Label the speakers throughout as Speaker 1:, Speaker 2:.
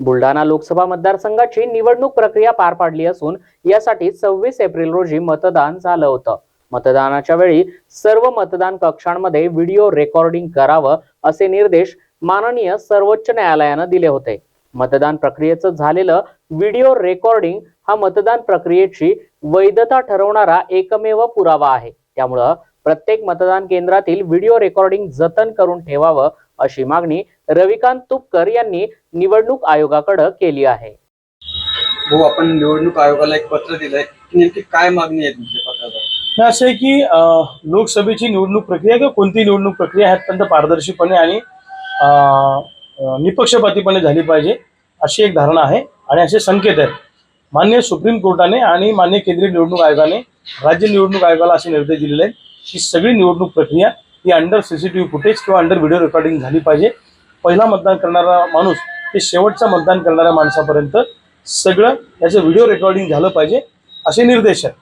Speaker 1: बुलढाणा लोकसभा मतदारसंघाची निवडणूक प्रक्रिया पार पाडली असून यासाठी सव्वीस एप्रिल रोजी मतदान झालं होतं. मतदानाच्या वेळी सर्व मतदान कक्षांमध्ये व्हिडिओ रेकॉर्डिंग करावं असे निर्देश माननीय सर्वोच्च न्यायालयानं दिले होते. मतदान प्रक्रियेचं झालेलं व्हिडिओ रेकॉर्डिंग हा मतदान प्रक्रियेची वैधता ठरवणारा एकमेव पुरावा आहे. त्यामुळं प्रत्येक मतदान केंद्रातील व्हिडिओ रेकॉर्डिंग जतन करून ठेवावं अशी मागणी रविकांत तुपकर यांनी निवडणूक आयोगाकडे केली आहे.
Speaker 2: हो आपण निवडणूक आयोगाला एक पत्र दिलंय. की नेमकी काय मागणी आहे तुमच्या पत्रावर?
Speaker 3: हे असं आहे की लोकसभेची निवडणूक प्रक्रिया किंवा कोणतीही निवडणूक प्रक्रिया ही अत्यंत पारदर्शीपणे आणि निपक्षपातीपणे झाली पाहिजे अशी एक धारणा आहे आणि असे संकेत आहेत. मान्य सुप्रीम कोर्टाने आणि मान्य केंद्रीय निवडणूक आयोगाने राज्य निवडणूक आयोगाला असे निर्देश दिलेले आहेत की सगळी निवडणूक प्रक्रिया ही अंडर सीसीटीव्ही फुटेज किंवा अंडर व्हिडिओ रेकॉर्डिंग झाली पाहिजे. पहिला मतदान करणारा माणूस ते शेवटचा मतदान करणाऱ्या माणसापर्यंत सगळं याचं व्हिडिओ रेकॉर्डिंग झालं पाहिजे असे निर्देश आहेत.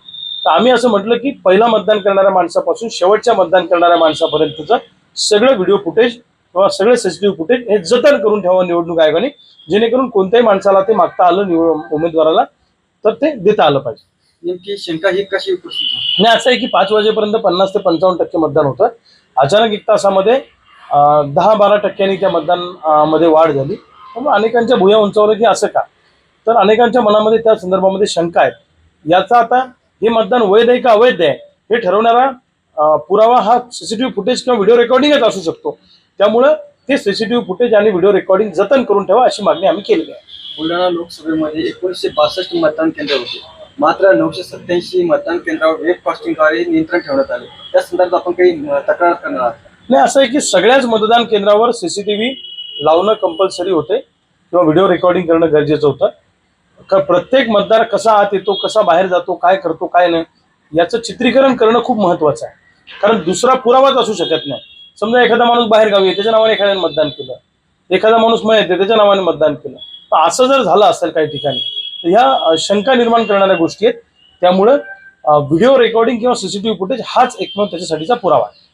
Speaker 3: तर आम्ही असं म्हटलं की पहिला मतदान करणाऱ्या माणसापासून शेवटच्या मतदान करणाऱ्या माणसापर्यंतचं सगळं व्हिडिओ फुटेज किंवा सगळे सीसीटीव्ही फुटेज हे जतन करून ठेवावं निवडणूक आयोगाने जेणेकरून कोणत्याही माणसाला ते मागता आलं निवड उमेदवाराला तर ते देता आलं पाहिजे.
Speaker 2: नेमकी शंका ही कशी उपस्थित
Speaker 3: आणि असं आहे की पाच वाजेपर्यंत पन्नास ते पंचावन्न टक्के मतदान होतं. अचानक एक तासामध्ये दहा बारा टक्क्यांनी त्या मतदानमध्ये वाढ झाली. त्यामुळे अनेकांच्या भुया उंचावलं की असं का? तर अनेकांच्या मनामध्ये त्या संदर्भामध्ये शंका आहेत. याचा आता हे मतदान वैध आहे का अवैध आहे हे ठरवणारा पुरावा हा सीसीटीव्ही फुटेज किंवा व्हिडिओ रेकॉर्डिंगच असू शकतो. त्यामुळं ते सीसीटीव्ही फुटेज आणि व्हिडिओ रेकॉर्डिंग जतन करून ठेवा अशी मागणी आम्ही केलेली आहे.
Speaker 2: बुलढाणा लोकसभेमध्ये एकोणीसशे बासष्ट मतदान केंद्र होते. मात्र नऊशे सत्याऐंशी मतदान केंद्रावर वेब कास्टिंगद्वारे नियंत्रण ठेवण्यात आले. त्या संदर्भात आपण काही तक्रार करणार आहात.
Speaker 3: नाही असं आहे की सगळ्याच मतदान केंद्रावर सीसीटीव्ही लावणं कंपल्सरी होते किंवा व्हिडिओ रेकॉर्डिंग करणं गरजेचं होतं. का प्रत्येक मतदार कसा आत येतो कसा बाहेर जातो काय करतो काय नाही याचं चित्रीकरण करणं खूप महत्वाचं आहे. कारण दुसरा पुरावाच असू शकत नाही. समजा एखादा माणूस बाहेर गावी त्याच्या नावाने एखाद्याने मतदान केलं. एखादा माणूस मयत येते त्याच्या नावाने मतदान केलं. तर असं जर झालं असेल काही ठिकाणी ह्या शंका निर्माण करणाऱ्या गोष्टी आहेत. त्यामुळं व्हिडिओ रेकॉर्डिंग किंवा सीसीटीव्ही फुटेज हाच एकमेव त्याच्यासाठीचा पुरावा आहे.